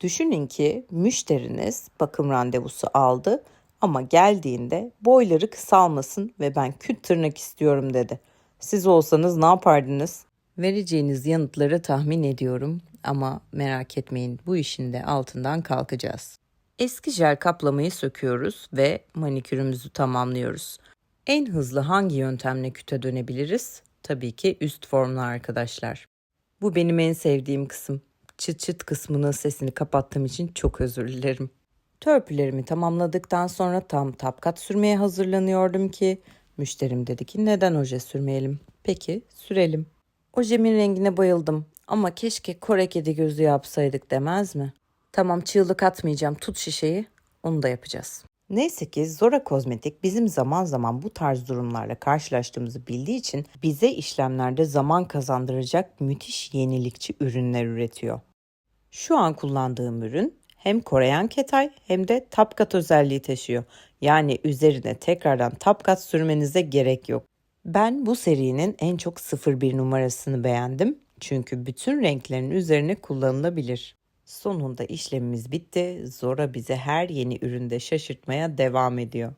Düşünün ki müşteriniz bakım randevusu aldı ama geldiğinde boyları kısalmasın ve ben küt tırnak istiyorum dedi. Siz olsanız ne yapardınız? Vereceğiniz yanıtları tahmin ediyorum ama merak etmeyin bu işin de altından kalkacağız. Eski jel kaplamayı söküyoruz ve manikürümüzü tamamlıyoruz. En hızlı hangi yöntemle küte dönebiliriz? Tabii ki üst formla arkadaşlar. Bu benim en sevdiğim kısım. Çıt çıt kısmının sesini kapattığım için çok özür dilerim. Törpülerimi tamamladıktan sonra tam tapkat sürmeye hazırlanıyordum ki müşterim dedi ki neden oje sürmeyelim? Peki sürelim. Ojemin rengine bayıldım ama keşke Kore kedi gözü yapsaydık demez mi? Tamam çığlık atmayacağım tut şişeyi onu da yapacağız. Neyse ki Zora Kozmetik bizim zaman zaman bu tarz durumlarla karşılaştığımızı bildiği için bize işlemlerde zaman kazandıracak müthiş yenilikçi ürünler üretiyor. Şu an kullandığım ürün hem Koreyan ketay hem de tapkat özelliği taşıyor. Yani üzerine tekrardan tapkat sürmenize gerek yok. Ben bu serinin en çok 01 numarasını beğendim. Çünkü bütün renklerin üzerine kullanılabilir. Sonunda işlemimiz bitti. Zora bize her yeni üründe şaşırtmaya devam ediyor.